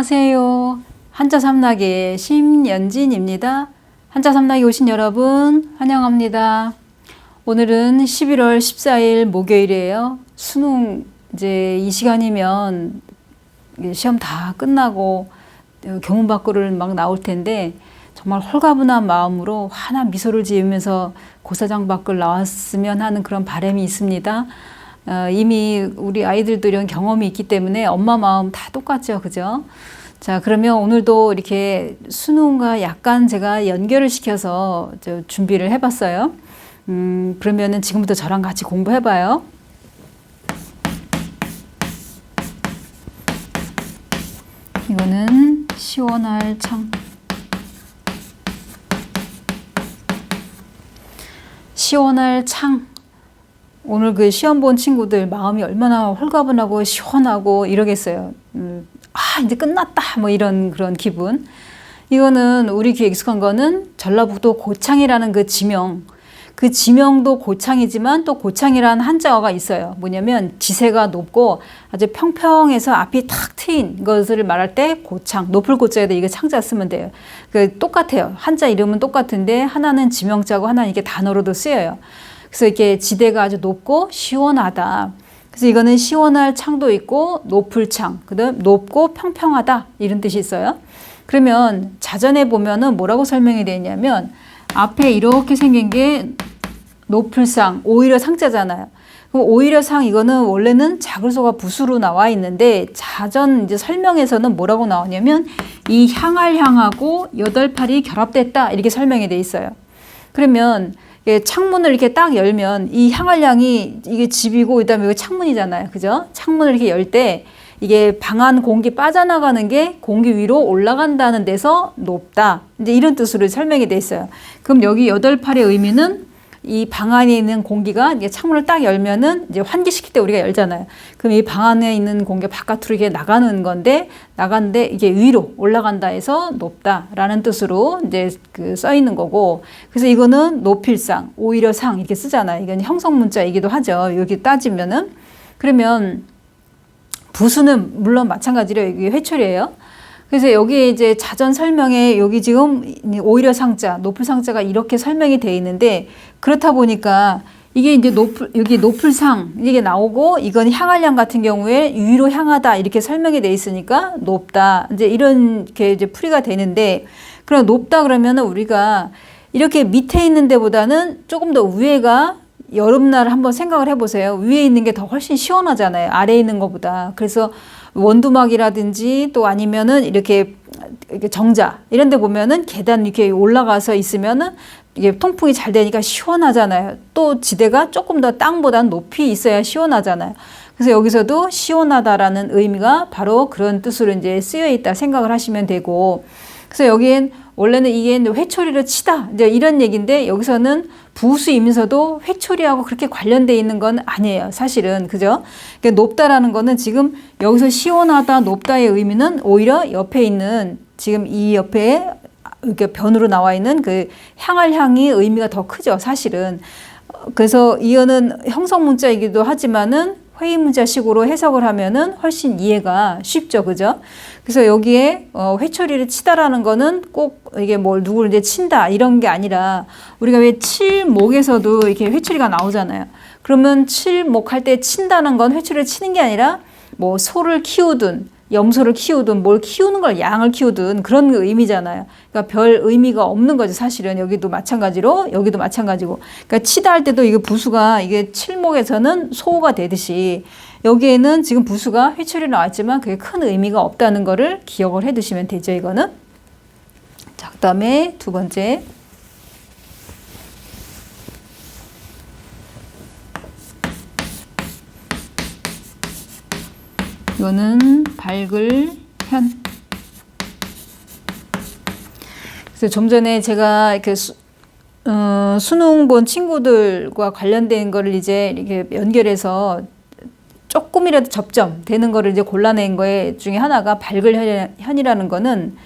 안녕하세요. 한자 삼락의 심연진입니다. 한자 삼락에 오신 여러분 환영합니다. 오늘은 11월 14일 목요일이에요. 수능 이제 이 시간이면 시험 다 끝나고 교문 밖으로 막 나올 텐데 정말 홀가분한 마음으로 환한 미소를 지으면서 고사장 밖을 나왔으면 하는 그런 바람이 있습니다. 어, 이미 우리 아이들도 이런 경험이 있기 때문에 엄마 마음 다 똑같죠. 그죠? 자, 그러면 오늘도 이렇게 수능과 약간 제가 연결을 시켜서 준비를 해봤어요. 음, 그러면은 지금부터 저랑 같이 공부해봐요. 이거는 시원할 창. 시원할 창. 오늘 그 시험 본 친구들 마음이 얼마나 홀가분하고 시원하고 이러겠어요. 음, 아, 이제 끝났다. 뭐 이런 그런 기분. 이거는 우리 귀에 익숙한 거는 전라북도 고창이라는 그 지명. 그 지명도 고창이지만 또 고창이라는 한자어가 있어요. 뭐냐면 지세가 높고 아주 평평해서 앞이 탁 트인 것을 말할 때 고창, 높을 고자에다 이거 창자 쓰면 돼요. 그 똑같아요. 한자 이름은 똑같은데 하나는 지명자고 하나는 이게 단어로도 쓰여요. 그래서 이렇게 지대가 아주 높고 시원하다. 그래서 이거는 시원할 창도 있고 높을 창, 그다음 높고 평평하다 이런 뜻이 있어요. 그러면 자전에 보면은 뭐라고 설명이 되어 있냐면 앞에 이렇게 생긴 게 높을 상, 오히려 상자잖아요. 그럼 오히려 상 이거는 원래는 자글소가 부수로 나와 있는데 자전 이제 설명에서는 뭐라고 나오냐면 이 향할 향하고 여덟 팔이 결합됐다 이렇게 설명이 돼 있어요. 그러면 창문을 이렇게 딱 열면 이 향알량이 이게 집이고 그다음에 이거 창문이잖아요. 그죠? 창문을 이렇게 열 때 이게 방안 공기 빠져나가는 게 공기 위로 올라간다는 데서 높다. 이제 이런 뜻으로 설명이 돼 있어요. 그럼 여기 여덟 팔의 의미는 이 방 안에 있는 공기가 창문을 딱 열면은 이제 환기시킬 때 우리가 열잖아요. 그럼 이 방 안에 있는 공기가 바깥으로 이게 나가는 건데 나가는데 이게 위로 올라간다 해서 높다라는 뜻으로 이제 그 써 있는 거고 그래서 이거는 높일상 오히려 상 이렇게 쓰잖아요. 이건 형성 문자이기도 하죠. 여기 따지면은 그러면 부수는 물론 마찬가지로 이게 회초리예요. 그래서 여기 이제 자전 설명에 여기 지금 오히려 상자, 높을 상자가 이렇게 설명이 돼 있는데 그렇다 보니까 이게 이제 높을 여기 높을 상 이게 나오고 이건 향할량 같은 경우에 위로 향하다 이렇게 설명이 돼 있으니까 높다 이제 이런 게 이제 풀이가 되는데 그럼 높다 그러면은 우리가 이렇게 밑에 있는 데보다는 조금 더 위에가 여름날 한번 생각을 해보세요. 위에 있는 게 더 훨씬 시원하잖아요. 아래에 있는 것보다. 그래서 원두막이라든지 또 아니면은 이렇게 정자 이런 데 보면은 계단 이렇게 올라가서 있으면은 이게 통풍이 잘 되니까 시원하잖아요. 또 지대가 조금 더 땅보다 높이 있어야 시원하잖아요. 그래서 여기서도 시원하다라는 의미가 바로 그런 뜻으로 이제 쓰여 있다 생각을 하시면 되고 그래서 여기엔 원래는 이게 회초리를 치다 이제 이런 얘기인데 여기서는 부수이면서도 회초리하고 그렇게 관련돼 있는 건 아니에요. 사실은 그죠? 그러니까 높다라는 거는 지금 여기서 시원하다 높다의 의미는 오히려 옆에 있는 지금 이 옆에 이렇게 변으로 나와 있는 그 향할 향이 의미가 더 크죠. 사실은 그래서 이거는 형성 문자이기도 하지만은 회의 문자식으로 해석을 하면은 훨씬 이해가 쉽죠. 그죠? 그래서 여기에 어, 회초리를 치다라는 거는 꼭 이게 뭘 누구를 이제 친다 이런 게 아니라 우리가 왜 칠목에서도 이렇게 회초리가 나오잖아요. 그러면 칠목 할 때 친다는 건 회초리를 치는 게 아니라 뭐 소를 키우든 염소를 키우든 뭘 키우는 걸 양을 키우든 그런 의미잖아요. 그러니까 별 의미가 없는 거죠. 사실은 여기도 마찬가지로 여기도 마찬가지고. 그러니까 치다 할 때도 이게 부수가 이게 칠목에서는 소가 되듯이 여기에는 지금 부수가 회초리 나왔지만 그게 큰 의미가 없다는 거를 기억을 해 두시면 되죠. 이거는. 자, 그다음에 두 번째 이거는 밝을 현. 그래서 좀 전에 제가 이렇게 수, 어, 수능 본 친구들과 관련된 거를 이제 이렇게 연결해서 조금이라도 접점 되는 거를 이제 골라낸 거에 중에 하나가 밝을 현이라는 거는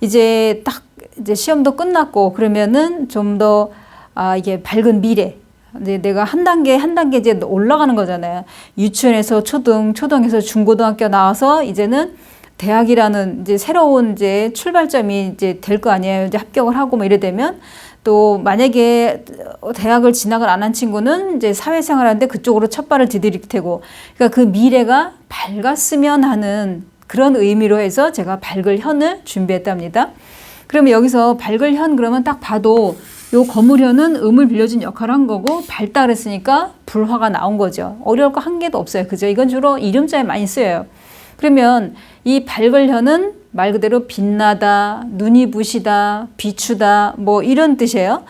이제 딱 이제 시험도 끝났고 그러면은 좀 더 아, 이게 밝은 미래 이제 내가 한 단계 한 단계 이제 올라가는 거잖아요. 유치원에서 초등, 초등에서 중고등학교 나와서 이제는 대학이라는 이제 새로운 이제 출발점이 이제 될 거 아니에요. 이제 합격을 하고 뭐 이래 되면 또 만약에 대학을 진학을 안 한 친구는 이제 사회생활 하는데 그쪽으로 첫 발을 디딜 테고 그러니까 그 미래가 밝았으면 하는 그런 의미로 해서 제가 밝을 현을 준비했답니다. 그러면 여기서 밝을 현 그러면 딱 봐도 요 거물현은 음을 빌려준 역할을 한 거고 그랬으니까 불화가 나온 거죠. 어려울 거 한 개도 없어요. 그죠? 이건 주로 이름자에 많이 쓰여요. 그러면 이 현은 말 그대로 빛나다, 눈이 부시다, 비추다, 뭐 이런 뜻이에요.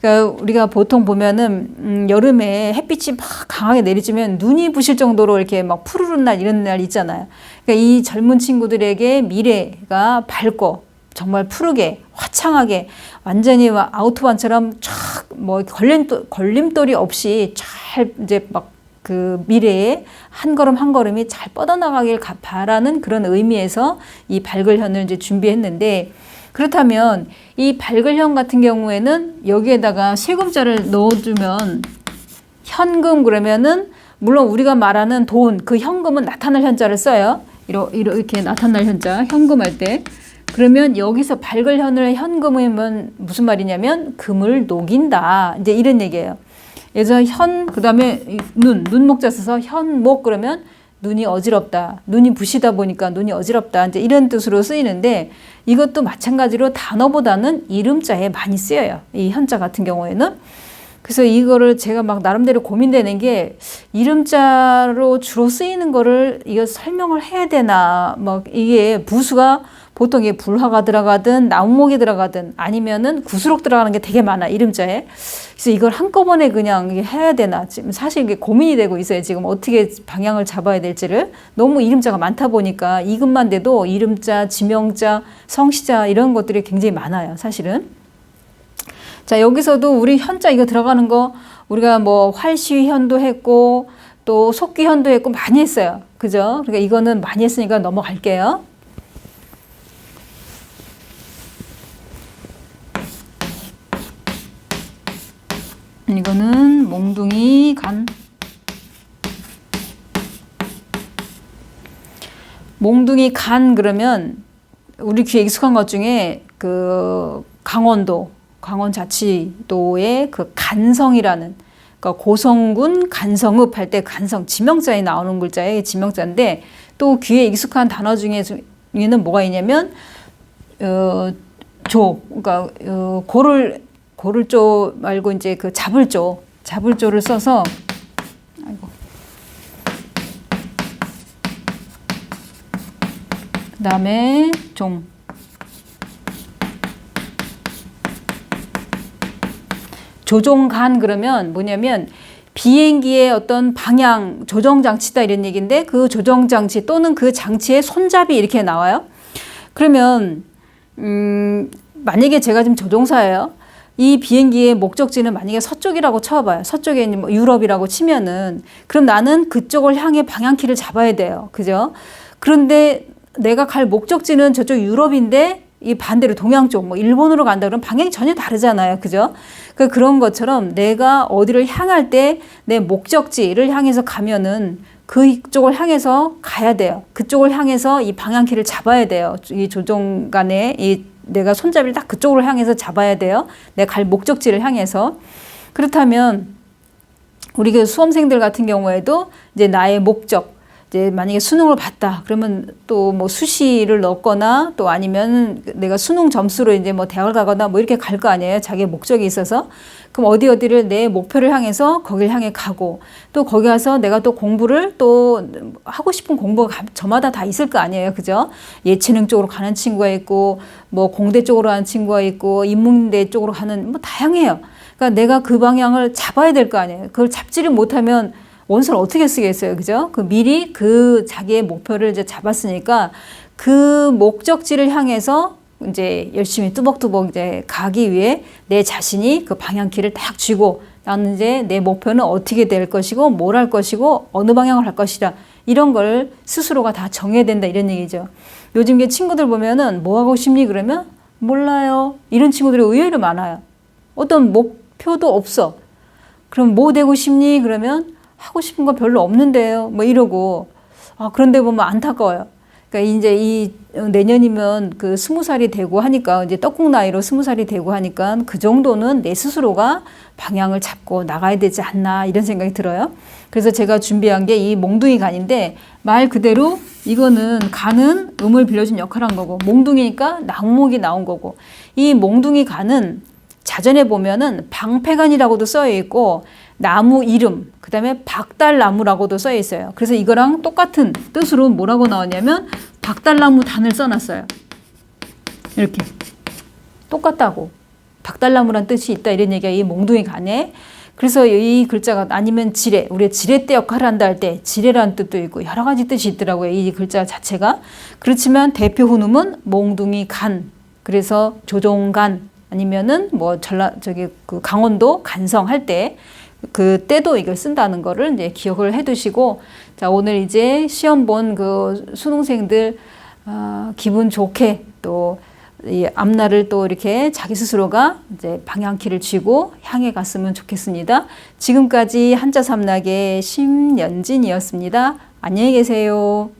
그러니까 우리가 보통 보면은 음, 여름에 햇빛이 막 강하게 내리쬐면 눈이 부실 정도로 이렇게 막 푸르른 날 이런 날 있잖아요. 그러니까 이 젊은 친구들에게 미래가 밝고 정말 푸르게 화창하게 완전히 아우토반처럼 촥뭐 걸림돌, 걸림돌이 없이 잘 이제 막 그 미래에 한 걸음 한 걸음이 잘 뻗어나가길 바라는 그런 의미에서 이 밝을 현을 이제 준비했는데 그렇다면 이 밝을 현 같은 경우에는 여기에다가 세금자를 넣어주면 현금 그러면은 물론 우리가 말하는 돈 그 현금은 나타날 현자를 써요. 이렇게 나타날 현자 현금 할 때 그러면 여기서 밝을 현을 현금이면 무슨 말이냐면 금을 녹인다. 이제 이런 얘기예요. 예전 현 그다음에 눈 눈목자 써서 현목 그러면 눈이 어지럽다. 눈이 부시다 보니까 눈이 어지럽다. 이제 이런 뜻으로 쓰이는데 이것도 마찬가지로 단어보다는 이름자에 많이 쓰여요. 이 현자 같은 경우에는. 그래서 이거를 제가 막 나름대로 고민되는 게 이름자로 주로 쓰이는 거를 이거 설명을 해야 되나 막 이게 부수가 보통 이게 불화가 들어가든 나무목이 들어가든 아니면은 구수록 들어가는 게 되게 많아 이름자에. 그래서 이걸 한꺼번에 그냥 해야 되나 지금 사실 이게 고민이 되고 있어요. 지금 어떻게 방향을 잡아야 될지를. 너무 이름자가 많다 보니까 이것만 돼도 이름자 지명자 성시자 이런 것들이 굉장히 많아요 사실은. 자 여기서도 우리 현자 이거 들어가는 거 우리가 뭐 활시현도 했고 또 속기현도 했고 많이 했어요. 그죠? 그러니까 이거는 많이 했으니까 넘어갈게요 이거는 몽둥이 간. 몽둥이 간 그러면 우리 귀에 익숙한 것 중에 그 강원도, 강원 자치도의 그 간성이라는 그러니까 고성군 간성읍 할 때 간성 지명자에 나오는 글자에 지명자인데 또 귀에 익숙한 단어 중에는 뭐가 있냐면 어, 조 그러니까 어, 고를 고를 조 말고 이제 그 잡을 조, 잡을 조를 써서 아이고. 그다음에 종. 조종간 그러면 뭐냐면 비행기의 어떤 방향 조정 장치다 이런 얘기인데 그 조정 장치 또는 그 장치의 손잡이 이렇게 나와요. 그러면 음 만약에 제가 지금 조종사예요. 이 비행기의 목적지는 만약에 서쪽이라고 쳐봐요. 서쪽에 있는 뭐 유럽이라고 치면은 그럼 나는 그쪽을 향해 방향키를 잡아야 돼요. 그죠? 그런데 내가 갈 목적지는 저쪽 유럽인데 이 반대로 동양 쪽, 뭐 일본으로 간다 그러면 방향이 전혀 다르잖아요. 그죠? 그 그런 것처럼 내가 어디를 향할 때 내 목적지를 향해서 가면은 그쪽을 향해서 가야 돼요. 그쪽을 향해서 이 방향키를 잡아야 돼요. 이 조종간에 이 내가 손잡이를 딱 그쪽으로 향해서 잡아야 돼요. 내가 갈 목적지를 향해서. 그렇다면 우리 그 수험생들 같은 경우에도 이제 나의 목적, 이제 만약에 수능을 봤다. 그러면 또 뭐 수시를 넣거나 또 아니면 내가 수능 점수로 이제 뭐 대학을 가거나 뭐 이렇게 갈 거 아니에요. 자기의 목적이 있어서. 그럼 어디 어디를 내 목표를 향해서 거길 향해 가고 또 거기 가서 내가 또 공부를 또 하고 싶은 공부가 저마다 다 있을 거 아니에요. 그죠? 예체능 쪽으로 가는 친구가 있고 뭐 공대 쪽으로 가는 친구가 있고 인문대 쪽으로 가는 뭐 다양해요. 그러니까 내가 그 방향을 잡아야 될 거 아니에요. 그걸 잡지를 못하면 원서를 어떻게 쓰겠어요? 그죠? 그 미리 그 자기의 목표를 이제 잡았으니까 그 목적지를 향해서 이제 열심히 뚜벅뚜벅 이제 가기 위해 내 자신이 그 방향키를 딱 쥐고 나는 이제 내 목표는 어떻게 될 것이고 뭘 할 것이고 어느 방향을 할 것이라 이런 걸 스스로가 다 정해야 된다 이런 얘기죠. 요즘 게 친구들 보면은 뭐 하고 싶니 그러면 몰라요. 이런 친구들이 의외로 많아요. 어떤 목표도 없어. 그럼 뭐 되고 싶니 그러면 하고 싶은 거 별로 없는데요. 뭐 이러고 아 그런데 보면 안타까워요. 그러니까 이제 이 내년이면 그 스무 살이 되고 하니까 이제 떡국 나이로 스무 살이 되고 하니까 그 정도는 내 스스로가 방향을 잡고 나가야 되지 않나 이런 생각이 들어요. 그래서 제가 준비한 게 이 몽둥이 간인데 말 그대로 이거는 간은 음을 빌려준 역할을 한 거고 몽둥이니까 낙목이 나온 거고 이 몽둥이 간은 자전에 보면은 방패간이라고도 써 있고 나무 이름 그 다음에 박달나무라고도 써 있어요. 그래서 이거랑 똑같은 뜻으로 뭐라고 나왔냐면 박달나무 단을 써놨어요. 이렇게. 똑같다고. 박달나무란 뜻이 있다 이런 얘기가 이 몽둥이 간에. 그래서 이 글자가 아니면 지뢰 우리 지뢰대 역할을 한다 할 때 지뢰라는 뜻도 있고 여러 가지 뜻이 있더라고요 이 글자 자체가. 그렇지만 대표 훈음은 몽둥이 간. 그래서 조종간 아니면은 뭐 전라 저기 그 강원도 간성 할때 그때도 이걸 쓴다는 거를 이제 기억을 해 두시고 자 오늘 이제 시험 본 그 수능생들 아, 기분 좋게 또 이 앞날을 또 이렇게 자기 스스로가 이제 방향키를 쥐고 향해 갔으면 좋겠습니다. 지금까지 한자 삼락의 심연진이었습니다. 안녕히 계세요.